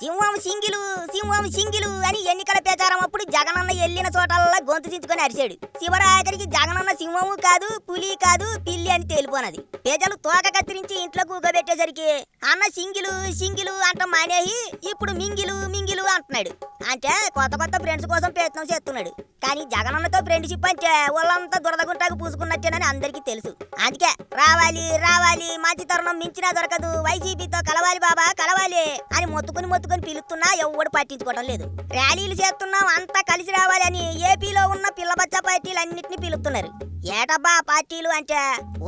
సింహం సింగిలు సింహం సింగిలు అని ఎన్నికల ప్రచారం అప్పుడు జగనన్న వెళ్ళిన చోటల్లా గొంతు చించుకొని అరిచాడు. చివరాఖరికి జగనన్న సింహము కాదు పులి కాదు పిల్లి అని తేలిపోనది. ప్రజలు తోక కత్తిరించి ఇంట్లో కూగబెట్టేసరికి అన్న సింగిలు సింగిలు అంట మానేసి ఇప్పుడు మింగిలు మింగిలు అంటున్నాడు. అంటే కొత్త కొత్త ఫ్రెండ్స్ కోసం ప్రయత్నం చేస్తున్నాడు. కానీ జగనన్నతో ఫ్రెండ్షిప్ అంటే వాళ్ళంతా దురదగుంటాకు పూసుకున్నట్టేనని అందరికీ తెలుసు. అందుకే రావాలి రావాలి మంచి తరుణం మించినా దొరకదు వైసీపీతో కలవాలి బాబా. మొత్తుకుని మొత్తుకుని పిలుస్తున్నా ఎవడు పట్టించుకోవడం లేదు. ర్యాలీలు చేస్తున్నాం అంతా కలిసి రావాలి అని ఏపీలో ఉన్న పిల్లబచ్చ పార్టీలు అన్నింటినీ పిలుస్తున్నారు. ఏటబ్బా పార్టీలు అంటే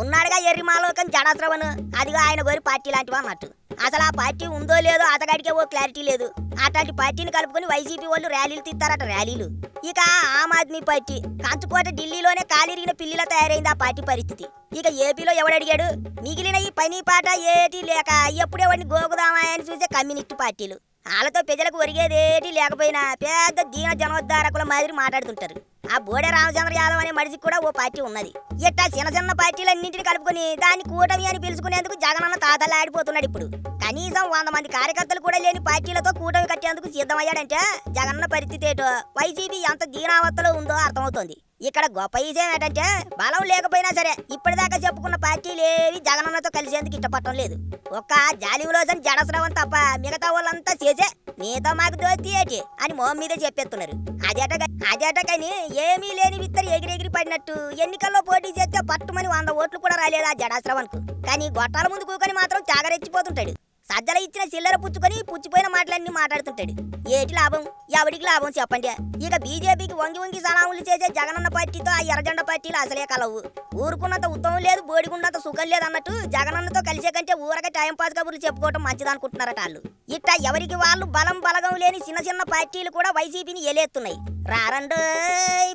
ఉన్నాడుగా ఎర్రిమాలోకం జడాశ్రవణ్ అదిగా ఆయన గోరి పార్టీ లాంటివి అన్నట్టు అసలు ఆ పార్టీ ఉందో లేదో అతగాడికే ఓ క్లారిటీ లేదు. అట్లాంటి పార్టీని కలుపుకొని వైసీపీ వాళ్ళు ర్యాలీలు తీస్తారట ర్యాలీలు. ఇక ఆమ్ ఆద్మీ పార్టీ కంచుకోట ఢిల్లీలోనే కాలిరిగిన పిల్లిలా తయారైంది ఆ పార్టీ పరిస్థితి. ఇక ఏపీలో ఎవడడిగాడు మిగిలిన ఈ పని పాట ఏటి లేక ఎప్పుడెవడిని గోగుదామా అని చూసే కమ్యూనిస్ట్ పార్టీలు. వాళ్ళతో ప్రజలకు ఒరిగేదేటి లేకపోయినా పెద్ద దీన జనోద్ధారకుల మాదిరి మాట్లాడుతుంటారు. ఆ బోడే రామచంద్ర యాదవ్ అనే మనిషికి కూడా ఓ పార్టీ ఉన్నది. ఇట్టా చిన్న చిన్న పార్టీలన్నింటిని కలుపుకొని దాన్ని కూటమి అని పిలుచుకునేందుకు జగనన్న తాతలాడిపోతున్నాడు ఇప్పుడు. కనీసం వంద మంది కార్యకర్తలు కూడా లేని పార్టీలతో కూటమి కట్టేందుకు సిద్ధమయ్యాడంటే జగనన్న పరిస్థితి ఏటో? వైసీపీ ఎంత దీనావస్థలో ఉందో అర్థమవుతోంది. ఇక్కడ గొప్ప విషయం ఏంటంటే బలం లేకపోయినా సరే ఇప్పటిదాకా చెప్పుకున్న పార్టీలు ఏవి జగనన్నతో కలిసేందుకు ఇష్టపడటం లేదు. ఒక్క జాలివిలోసన్ జడస్రవం తప్ప మిగతా వాళ్ళంతా చేసే నీతో మాకు దోస్తి ఏంటి అని మొహం మీదే చెప్పేస్తున్నారు. అదేట అదేట కానీ ఏమీ లేని విత్తరు ఎగిరెగిరి పడినట్టు ఎన్నికల్లో పోటీ చేస్తే పట్టుమని వంద ఓట్లు కూడా రాలేదు ఆ జడాశ్రవన్కు కానీ గొట్టాల ముందు కూకొని మాత్రం చాగరెచ్చిపోతుంటాడు. సజ్జల ఇచ్చిన చిల్లర పుచ్చుకొని పుచ్చిపోయిన మాటలన్నీ మాట్లాడుతుంటాడు. ఏటి లాభం? ఎవడికి లాభం చెప్పండి. ఇక బీజేపీకి వంగి వంగి సలాములు చేసే జగనన్న పార్టీతో ఆ ఎర్రజెండ పార్టీలు అసలే కలవు. ఊరుకున్నంత ఉత్తమం లేదు బోడిగున్నంత సుఖం లేదు అన్నట్టు జగనన్నతో కలిసే కంటే ఊరక టైంపాస్ కబుర్లు చెప్పుకోవటం మంచిదనుకుంటున్నారట వాళ్ళు ఇట్ట ఎవరికి వాళ్ళు బలం బలగం లేని చిన్న చిన్న పార్టీలు కూడా వైసీపీని ఎలేస్తున్నాయి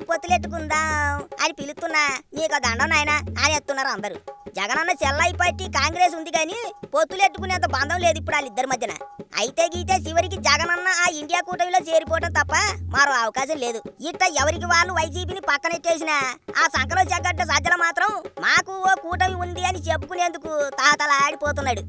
పొత్తులు ఎట్టుకుందాం అని పిలుస్తున్నా. నీకు దండం నాయనా అని ఎత్తున్నారు అందరూ. జగనన్న చెల్లాయి పార్టీ కాంగ్రెస్ ఉంది కానీ పొత్తులు ఎట్టుకునేంత బంధం లేదు ఇప్పుడు వాళ్ళిద్దరి మధ్యన. అయితే గీతే చివరికి జగనన్న ఆ ఇండియా కూటమిలో చేరిపోవడం తప్ప మరో అవకాశం లేదు. ఇట్ట ఎవరికి వాళ్ళు వైసీపీని పక్కనెట్టేసిన ఆ సంకలో చెగ్గడ్డ సజ్జల మాత్రం మాకు ఓ కూటమి ఉంది అని చెప్పుకునేందుకు తాతలాడిపోతున్నాడు.